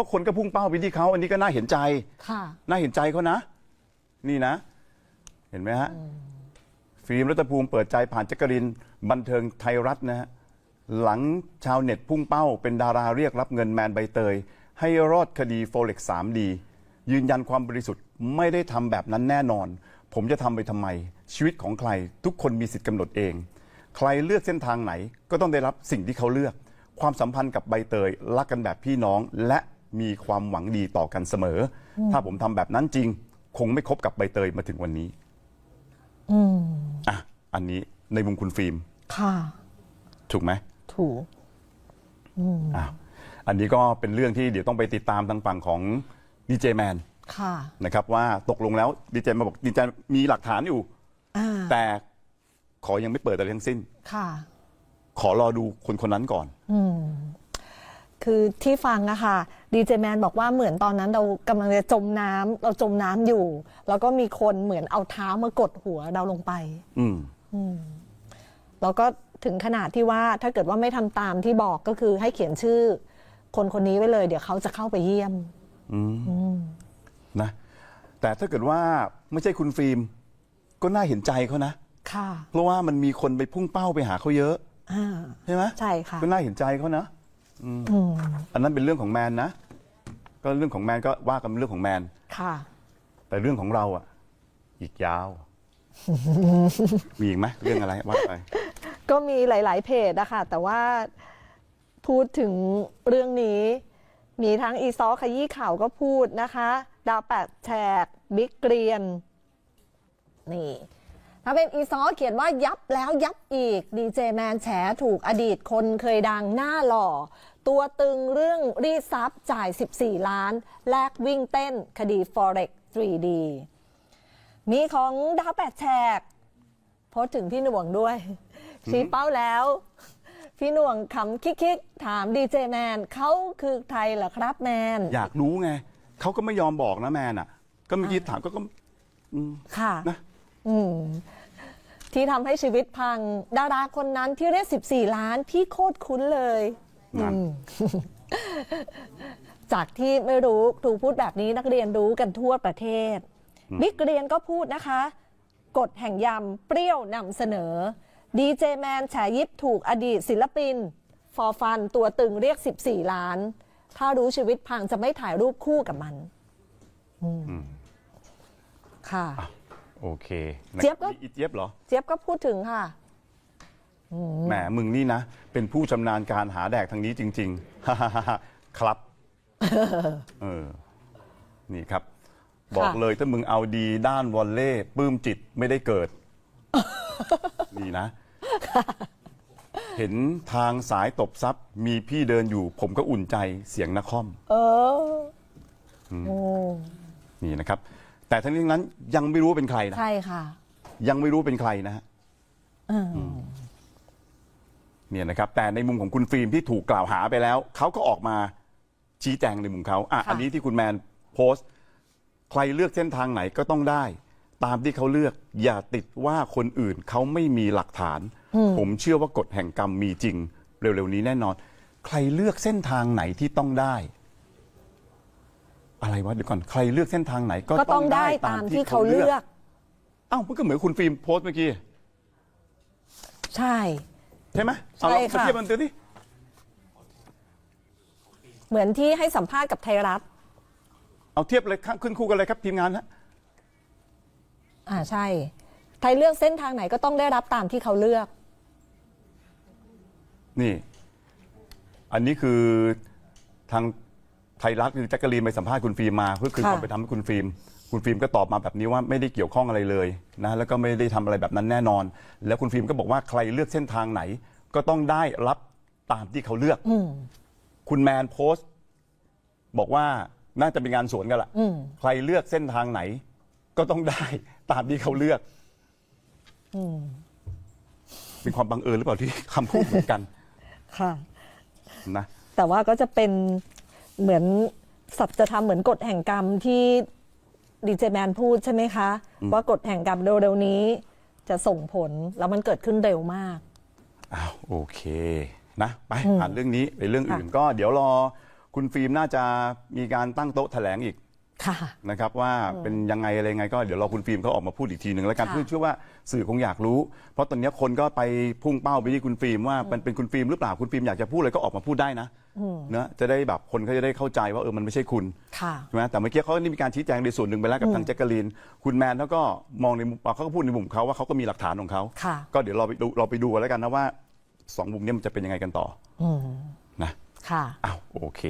ราะคนก็พุ่งเป้าไปที่เขาอันนี้ก็น่าเห็นใจ ค่ะ น่าเห็นใจเขานะ นี่นะ เห็นไหมฮะ ฟิล์มรัตภูมิเปิดใจผ่านจักรินบันเทิงไทยรัฐนะฮะ หลังชาวเน็ตพุ่งเป้า เป็นดาราเรียกรับเงินแมนใบเตย ให้รอดคดีโฟเล็ก 3D ยืนยันความบริสุทธิ์ไม่ได้ทำแบบนั้นแน่นอน ผมจะทำไปทำไม ชีวิตของใคร ทุกคนมีสิทธิ์กำหนดเอง ใครเลือกเส้นทางไหน ก็ต้องได้รับสิ่งที่เขาเลือก ความสัมพันธ์กับใบเตยรักกันแบบพี่น้องและ มีความหวังดีต่อกันเสมอ ถ้าผมทำแบบนั้นจริง คงไม่คบกับใบเตยมาถึงวันนี้อืมอะอันนี้ในมุมคุณฟิล์มค่ะ ถูกไหมถูก อ้าวอันนี้ก็เป็นเรื่องที่เดี๋ยวต้องไปติดตามทางฝั่งของดีเจแมนค่ะ นะครับว่าตกลงแล้วดีเจมาบอกดีเจมีหลักฐานอยู่ อ่า แต่ขอยังไม่เปิดอะไรทั้งสิ้น ค่ะ ขอรอดูคนคนนั้นก่อน อืม คือที่ฟังอะค่ะดีเจแมนบอกว่าเหมือนตอนนั้นเรากำลังจะจมน้ำเราจมน้ำอยู่ แล้วก็มีคนเหมือนเอาเท้ามากดหัวเราลงไปอืมแล้วก็ถึงขนาดที่ว่าถ้าเกิดว่าไม่ทำตามที่บอกก็คือให้เขียนชื่อ คนคนนี้ไว้เลย เดี๋ยวเขาจะเข้าไปเยี่ยมนะ แต่ถ้าเกิดว่าไม่ใช่คุณฟิล์มก็น่าเห็นใจเขานะ ค่ะเพราะว่ามันมีคนไปพุ่งเป้าไปหาเขาเยอะ อ่าใช่ไหมใช่ค่ะ ก็น่าเห็นใจเขานะ อืมอันนั้นเป็นเรื่องของแมนนะ ก็เรื่องของแมนก็ว่ากันเป็นเรื่องของแมน ค่ะ แต่เรื่องของเราอะ อีกยาว มีอีกไหมเรื่องอะไรว่าไป ก็มีหลาย ๆ เพจนะคะแต่ว่าพูดถึงเรื่องนี้ มีทั้งอีซอขยี้ข่าวก็พูดนะคะ ดาวแปดแฉกบิ๊กเกรียน นี่ ถ้าเป็นอีซอเขียนว่ายับแล้วยับอีกดีเจแมนแฉถูกอดีตคนเคยดังหน้าหล่อ ตัวตึงเรื่องรีดทรัพย์จ่าย 14 ล้าน แลกวิ่งเต้นคดี Forex 3D มีของดาวแปดแฉกโพสต์ถึงพี่หน่วงด้วย ชี้เป้าแล้ว พี่หน่วงขำคิกๆ ถามดีเจแมนเขาคือใครเหรอครับแมน อยากรู้ไงเขาก็ไม่ยอมบอกนะแมนอะ ก็เมื่อกี้ถามก็ก็ค่ะนะ อืม ที่ทำให้ชีวิตพัง ดาราคนนั้นที่เรียก 14 ล้าน พี่โคตรคุ้นเลยนั่นจากที่ไม่รู้ครูพูดแบบนี้นักเรียนรู้กันทั่วประเทศ บิ๊กเรียนก็พูดนะคะ กฎแห่งยำเปรี้ยวนำเสนอ ดีเจแมนแฉยิบถูกอดีตศิลปิน ฟอร์ฟันตัวตึงเรียก 14 ล้าน ถ้ารู้ชีวิตพังจะไม่ถ่ายรูปคู่กับมัน อืมค่ะ โอเคเจี๊ยบก็อีเจี๊ยบเหรอ เจี๊ยบก็พูดถึงค่ะ แหม มึงนี่นะ เป็นผู้ชำนาญการหาแดกทางนี้จริงๆครับ เออ นี่ครับ บอกเลยถ้ามึงเอาดีด้านวอลเล่ปลื้มจิตไม่ได้เกิด นี่นะ เห็นทางสายตบซับมีพี่เดินอยู่ ผมก็อุ่นใจเสียงนคร เอออโอ้นี่นะครับ แต่ทั้งนี้ทั้งนั้นยังไม่รู้ว่าเป็นใครนะใช่ค่ะยังไม่รู้เป็นใครนะฮะเอออเนี่ยนะครับ แต่ในมุมของคุณฟิล์มที่ถูกกล่าวหาไปแล้วเขาก็ออกมาชี้แจงในมุมเขาอะค่ะอันนี้ที่คุณแมนโพสต์ ใครเลือกเส้นทางไหนก็ต้องได้ ตามที่เขาเลือก อย่าติดว่าคนอื่นเขาไม่มีหลักฐาน ผมเชื่อว่ากฎแห่งกรรมมีจริง เร็วๆนี้แน่นอน ใครเลือกเส้นทางไหนที่ต้องได้ อะไรวะเดี๋ยวก่อนใครเลือกเส้นทางไหนก็ก็ต้องได้ตามที่เขาเลือกเอ้ามันก็เหมือนคุณฟิล์มโพสต์เมื่อกี้ใช่ ใช่ไหมเอาใช่ลองค่ะ เทียบมันดูดิเหมือนที่ให้สัมภาษณ์กับไทยรัฐ เอาเทียบเลยข้างขึ้นคู่กันเลยครับทีมงานฮะอ่าใช่ ไทยเลือกเส้นทางไหนก็ต้องได้รับตามที่เขาเลือก นี่ อันนี้คือทาง ไทยรัฐคือแจ็คกะลีนไปสัมภาษณ์คุณฟิล์มมาเพื่อคือค่ะ ความไปทำให้คุณฟิล์มคุณฟิล์มก็ตอบมาแบบนี้ว่าไม่ได้เกี่ยวข้องอะไรเลยนะแล้วก็ไม่ได้ทำอะไรแบบนั้นแน่นอน แล้วคุณฟิล์มก็บอกว่าใครเลือกเส้นทางไหน ก็ต้องได้รับตามที่เขาเลือก อืม คุณแมนโพสต์ บอกว่าน่าจะเป็นงานสวนกันละอืม ใครเลือกเส้นทางไหน ก็ต้องได้ตามที่เขาเลือกอืมเป็นความบังเอิญหรือเปล่าที่คำพูดเหมือนกันค่ะ นะ แต่ว่าก็จะเป็น เหมือนสัจธรรมเหมือนกฎแห่งกรรมที่ดีเจแมนพูดใช่ไหมคะ ว่ากฎแห่งกรรมเร็วๆนี้จะส่งผลแล้วมันเกิดขึ้นเร็วมาก อ้าวโอเคนะ ไปผ่านเรื่องนี้ไปเรื่องอื่น ก็เดี๋ยวรอคุณฟิล์มน่าจะมีการตั้งโต๊ะแถลงอีก ค่ะ นะครับว่าเป็นยังไงอะไรยังไงก็เดี๋ยวรอคุณฟิล์มเขาออกมาพูดอีกทีหนึ่งแล้วกันค่ะ เพื่อเชื่อว่าสื่อคงอยากรู้ เพราะตอนนี้คนก็ไปพุ่งเป้าไปที่คุณฟิล์มว่ามันเป็นคุณฟิล์มหรือเปล่าคุณฟิล์มอยากจะพูดอะไรก็ออกมาพูดได้นะเนะจะได้แบบคนเขาจะได้เข้าใจว่าเออมันไม่ใช่คุณ ค่ะ ใช่ไหมแต่เมื่อกี้เขาได้มีการชี้แจงในส่วนหนึ่งไปแล้วกับทางแจ็คกะลีน คุณแมนเขาก็มองในมุมเขาก็พูดในมุมของเขาว่าเขาก็มีหลักฐานของเขา ค่ะ ก็เดี๋ยวเราไปดูเราไปดูกันแล้วกันนะว่าสองมุมเนี้มันจะเป็นยังไงกันต่ออืมนะค่ะ อ้าวโอเค